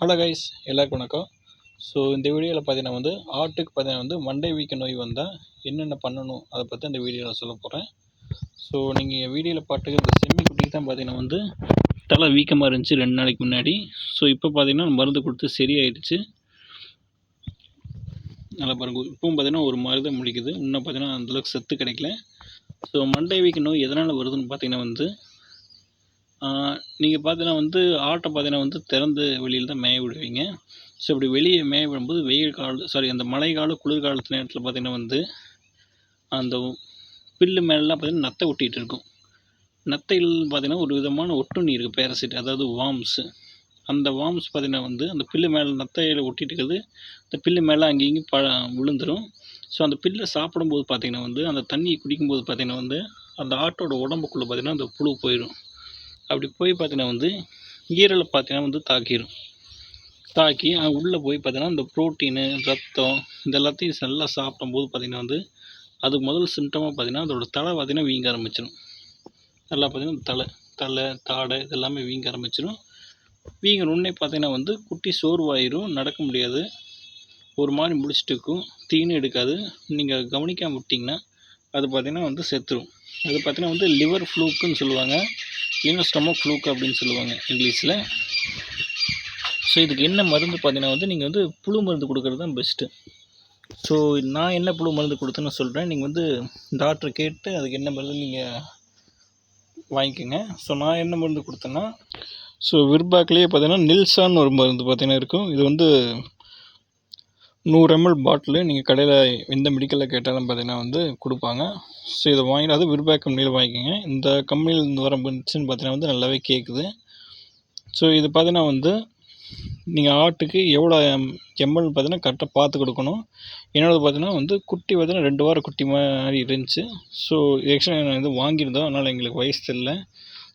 Hello guys எல்லாருக்கும் வணக்கம். So இந்த வீடியோவில் பார்த்தீங்கன்னா வந்து ஆட்டுக்கு பார்த்தீங்கன்னா வந்து மண்டை வீக்க நோய் வந்தால் என்னென்ன பண்ணணும் அதை பற்றி அந்த வீடியோவில் சொல்ல போகிறேன் ஸோ நீங்கள் வீடியோவில் பாட்டுக்கு இந்த செம்மி குட்டிக்கு தான் பார்த்தீங்கன்னா வந்து தலை வீக்கமாக இருந்துச்சு ரெண்டு நாளைக்கு முன்னாடி. ஸோ இப்போ பார்த்தீங்கன்னா மருந்து கொடுத்து சரியாயிடுச்சு நல்லா பாருங்க இப்பவும் பார்த்தீங்கன்னா ஒரு மாதிரி தான் முடிக்குது. இன்னும் பார்த்தீங்கன்னா அந்தளவுக்கு சத்து கிடைக்கல. ஸோ மண்டை வீக்க நோய் எதனால் வருதுன்னு பார்த்தீங்கன்னா வந்து நீங்கள் பார்த்தீங்கன்னா வந்து ஆட்டை பார்த்தீங்கன்னா வந்து திறந்த வெளியில் தான் மேய விடுவீங்க. ஸோ இப்படி வெளியே மேய விடும்போது வெயில் காலம் சாரி அந்த மழை காலம் குளிர் காலத்து நேரத்தில் பார்த்தீங்கன்னா வந்து அந்த புல்லு மேலெலாம் பார்த்தீங்கன்னா நத்தை ஒட்டிகிட்டு இருக்கும். நத்தையில் பார்த்தீங்கன்னா ஒரு விதமான ஒட்டுண்ணி இருக்குது பேரசைட் அதாவது வார்ம்ஸு அந்த வார்ம்ஸ் பார்த்தீங்கன்னா வந்து அந்த புல்லு மேலே நத்தையில் ஒட்டிட்டு இருக்கிறது அந்த புல்லு மேலே அங்கேயும் இங்கேயும் ப விழுந்துடும் ஸோ அந்த பில்லை சாப்பிடும்போது பார்த்தீங்கன்னா வந்து அந்த தண்ணியை குடிக்கும்போது பார்த்தீங்கன்னா வந்து அந்த ஆட்டோட உடம்புக்குள்ளே பார்த்தீங்கன்னா அந்த புழு போயிடும் அப்படி போய் பார்த்தீங்கன்னா வந்து ஈரலை பார்த்தீங்கன்னா வந்து தாக்கிடும் தாக்கி உள்ளே போய் பார்த்தீங்கன்னா இந்த ப்ரோட்டீனு ரத்தம் இது எல்லாத்தையும் நல்லா சாப்பிடும்போது பார்த்தீங்கன்னா வந்து அதுக்கு முதல் சிம்டமாக பார்த்தீங்கன்னா அதோட தலை பார்த்தீங்கன்னா வீங்க ஆரம்பிச்சிடும் நல்லா பார்த்தீங்கன்னா தலை தலை தாடை இதெல்லாமே வீங்க ஆரம்பிச்சிடும் வீங்கினோடனே பார்த்தீங்கன்னா வந்து குட்டி சோர்வாயிரும் நடக்க முடியாது. ஒரு மாதிரி முடிச்சுட்டு இருக்கும் தீனு எடுக்காது. நீங்கள் கவனிக்காமல் விட்டிங்கன்னா அது பார்த்தீங்கன்னா வந்து செத்துரும். அது பார்த்தீங்கன்னா வந்து லிவர் ஃப்ளூக்குன்னு சொல்லுவாங்க. இல்லைன்னா ஸ்டொமக் ஃப்ளூக் அப்படின்னு சொல்லுவாங்க இங்கிலீஷில். ஸோ இதுக்கு என்ன மருந்து பார்த்தீங்கன்னா வந்து நீங்கள் வந்து புழு மருந்து கொடுக்குறது தான் பெஸ்ட்டு ஸோ நான் என்ன புழு மருந்து கொடுத்தேன்னு சொல்கிறேன் நீங்கள் வந்து டாக்டரை கேட்டு அதுக்கு என்ன மருந்து நீங்கள் வாங்கிக்கோங்க. ஸோ நான் என்ன மருந்து கொடுத்தேன்னா ஸோ விர்பாக்லேயே பார்த்தீங்கன்னா நில்சான்னு ஒரு மருந்து பார்த்தீங்கன்னா இருக்கும். இது வந்து நூறு எம்எல் பாட்டிலு நீங்கள் கடையில் எந்த மெடிக்கலில் கேட்டாலும் பார்த்தீங்கன்னா வந்து கொடுப்பாங்க. ஸோ இதை வாங்கிட்டு அது விர்பேக் கம்பெனியில் வாங்கிக்கோங்க. இந்த கம்பெனியில் வர பென்ஷன் பார்த்தீங்கன்னா வந்து நல்லாவே கேட்குது ஸோ இது பார்த்தீங்கன்னா வந்து நீங்கள் ஆட்டுக்கு எவ்வளோ எம்எல் பார்த்தீங்கன்னா கரெக்டாக பார்த்து கொடுக்கணும். என்னோடது பார்த்தீங்கன்னா வந்து குட்டி பார்த்தீங்கன்னா ரெண்டு வாரம் குட்டி மாதிரி இருந்துச்சு. ஸோ எக்ஸ்ட்ரா நான் இது வாங்கியிருந்தோம் அதனால் எங்களுக்கு வயசு இல்லை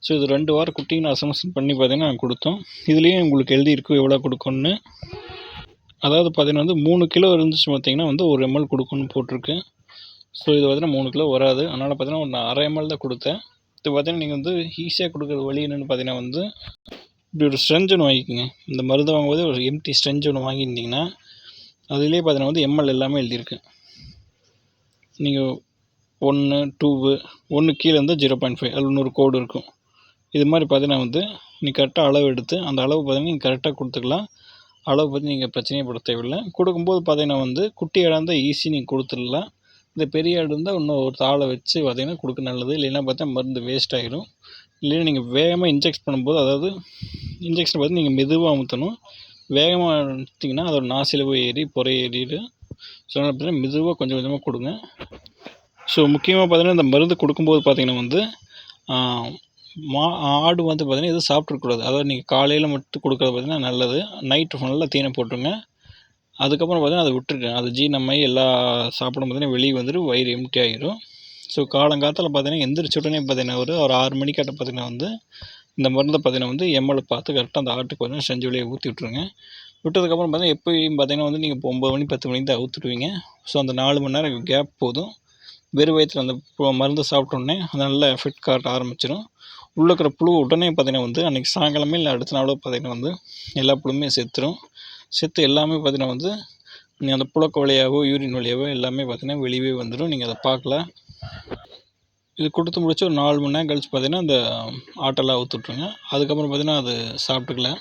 ஸோ இது ரெண்டு வாரம் குட்டின்னு அசம்ஷன் பண்ணி பார்த்தீங்கன்னா நாங்கள் கொடுத்தோம். இதுலேயும் உங்களுக்கு எழுதியிருக்கும் எவ்வளோ கொடுக்கணுன்னு அதாவது பார்த்தீங்கன்னா வந்து மூணு கிலோ இருந்துச்சு பார்த்தீங்கன்னா வந்து ஒரு எம்எல் கொடுக்கணும்னு போட்டிருக்கு. ஸோ இது பார்த்தீங்கன்னா மூணு கிலோ வராது. அதனால் பார்த்தீங்கன்னா ஒரு அரை எம்எல் தான் கொடுத்தேன். இது பார்த்தீங்கன்னா நீங்கள் வந்து ஈஸியாக கொடுக்குற வழி என்னென்னு பார்த்தீங்கன்னா வந்து இப்படி ஒரு ஸ்ட்ரென்ச் ஒன்று வாங்கிக்கோங்க. இந்த மருந்து வாங்கும்போது ஒரு எம்டி ஸ்ட்ரென்ச் ஒன்று வாங்கியிருந்தீங்கன்னா அதுலேயே பார்த்தீங்கன்னா வந்து எம்எல் எல்லாமே எழுதியிருக்கு. நீங்கள் ஒன்று டூவு ஒன்று கீழே இருந்தால் ஜீரோ பாயிண்ட் ஃபைவ் அதில் இன்னொரு கோடு இருக்கும். இது மாதிரி பார்த்தீங்கன்னா வந்து நீ கரெக்டாக அளவு எடுத்து அந்த அளவு பார்த்தீங்கன்னா நீங்கள் கரெக்டாக கொடுத்துக்கலாம். அளவு பற்றி நீங்கள் பிரச்சனையே பட தேவையில்லை. கொடுக்கும்போது பார்த்தீங்கன்னா வந்து குட்டி ஆடாக இருந்தால் ஈஸி நீங்கள் கொடுத்துடலாம். இந்த பெரிய ஆடு இருந்தால் இன்னும் ஒரு தாளை வச்சு பார்த்தீங்கன்னா கொடுக்க நல்லது. இல்லைன்னா பார்த்தா மருந்து வேஸ்ட் ஆகிடும் இல்லைன்னா நீங்கள் வேகமாக இன்ஜெக்ட் பண்ணும்போது அதாவது இன்ஜெக்ஷன் பார்த்து நீங்கள் மெதுவாக அமுத்தணும் வேகமாக அமுத்திங்கன்னா அதோட நாசியில் போய் ஏறி புறை ஏறிடும் ஸோ பார்த்தீங்கன்னா மெதுவாக கொஞ்சம் கொஞ்சமாக கொடுங்க. ஸோ முக்கியமாக பார்த்தீங்கன்னா இந்த மருந்து கொடுக்கும்போது பார்த்தீங்கன்னா வந்து மா ஆடு வந்து பார்த்தீங்கன்னா எதுவும் சாப்பிட்றக்கூடாது அதாவது நீங்கள் காலையில் மட்டும் கொடுக்குறது பார்த்தீங்கன்னா நல்லது. நைட்டு ஃபுல்லாக தீனி போட்டுருங்க. அதுக்கப்புறம் பார்த்தீங்கன்னா அதை விட்டுருங்க. அது ஜீரணமாகி எல்லா சாப்பிடும் பார்த்தீங்கன்னா வெளியே வந்துட்டு வயிறு எம்டி ஆகிரும் ஸோ காலங்காலத்தில் பார்த்தீங்கன்னா எந்திரிச்ச உடனே பார்த்தீங்கன்னா ஒரு ஒரு ஆறு மணிக்காட்ட பார்த்தீங்கன்னா வந்து இந்த மருந்தை பார்த்தீங்கன்னா வந்து எம்எல் பார்த்து கரெக்டாக அந்த ஆட்டுக்கு வந்து செஞ்சு வெளியே ஊற்றி விட்ருங்க விட்டதுக்கப்புறம் பார்த்தீங்கன்னா எப்பயும் பார்த்தீங்கன்னா வந்து நீங்கள் இப்போ ஒம்பது மணி பத்து மணிக்கு தான் ஊற்றுடுவீங்க ஸோ அந்த நாலு மணி நேரம் கேப் போதும். வெறும் வயிற்றில் அந்த மருந்து சாப்பிட்டோன்னே அது நல்லா எஃபெக்ட் காட்ட ஆரம்பிச்சிடும் உள்ளே இருக்கிற புழு உடனே பார்த்தீங்கன்னா வந்து அன்றைக்கி சாயங்காலமே இல்லை அடுத்த நாளோ பார்த்தீங்கன்னா வந்து எல்லா புழுமே செத்துரும். செத்து எல்லாமே பார்த்தீங்கன்னா வந்து அந்த புழக்க வழியாகவோ யூரின் வழியாகவோ எல்லாமே பார்த்தீங்கன்னா வெளியவே வந்துடும் நீங்கள் அதை பார்க்கல இது கொடுத்து முடிச்சு ஒரு நாலு மணி நேரம் கழிச்சு பார்த்தீங்கன்னா அந்த ஆட்டெல்லாம் ஊற்றுட்ருங்க அதுக்கப்புறம் பார்த்தீங்கன்னா அது சாப்பிட்டுக்கல.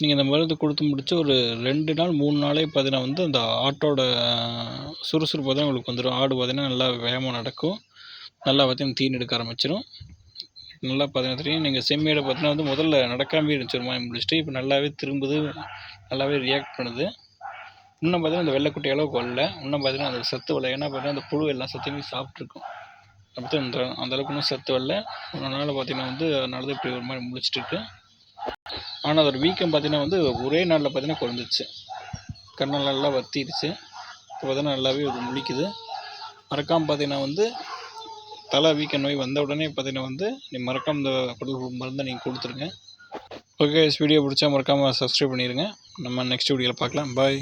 நீங்கள் இந்த மருந்து கொடுத்து முடிச்சு ஒரு ரெண்டு நாள் மூணு நாளே பார்த்தீங்கன்னா வந்து அந்த ஆட்டோட சுறுசுறுப்பு பார்த்தீங்கன்னா உங்களுக்கு வந்துடும் ஆடு பார்த்தீங்கன்னா நல்லா வேகமாக நடக்கும். நல்லா பார்த்தீங்கன்னா தீனி எடுக்க ஆரம்பிச்சிடும் நல்லா பார்த்தீங்கன்னா தெரியும். நீங்கள் செம்மியோட பார்த்தீங்கன்னா வந்து முதல்ல நடக்காமே இருந்துச்சு ஒரு மாதிரி முடிச்சுட்டு இப்போ நல்லாவே திரும்புது நல்லாவே ரியாக்ட் பண்ணுது. இன்னும் பார்த்தீங்கன்னா அந்த வெள்ளைக்குட்டி அளவுக்கு வரல இன்னும் பார்த்தீங்கன்னா அந்த சத்து வரல. ஏன்னா பார்த்தீங்கன்னா அந்த புழு எல்லா சத்தையுமே சாப்பிட்ருக்கும் அப்படி அந்த அந்த அளவுக்கு இன்னும் சத்து வரல. அதனால் பார்த்தீங்கன்னா வந்து அதனால தான் இப்படி ஒரு மாதிரி முடிச்சுட்டு இருக்கு. ஆனால் அதோடய வீக்கம் பார்த்தீங்கன்னா வந்து ஒரே நாளில் பார்த்தீங்கன்னா குறைஞ்சிருச்சு. கண்ணெல்லாம் நல்லா வத்திடுச்சு இப்போ நல்லாவே அது முழிக்குது. மறக்காமல் பார்த்தீங்கன்னா வந்து தலை வீக்க நோய் வந்த உடனே பார்த்தீங்கன்னா வந்து நீ மறக்காமல் இந்த குடல் மருந்தை நீங்கள் கொடுத்துருங்க. ஓகே வீடியோ பிடிச்சா மறக்காமல் சப்ஸ்கிரைப் பண்ணிடுங்க நம்ம நெக்ஸ்ட் வீடியோவில் பார்க்கலாம். பாய்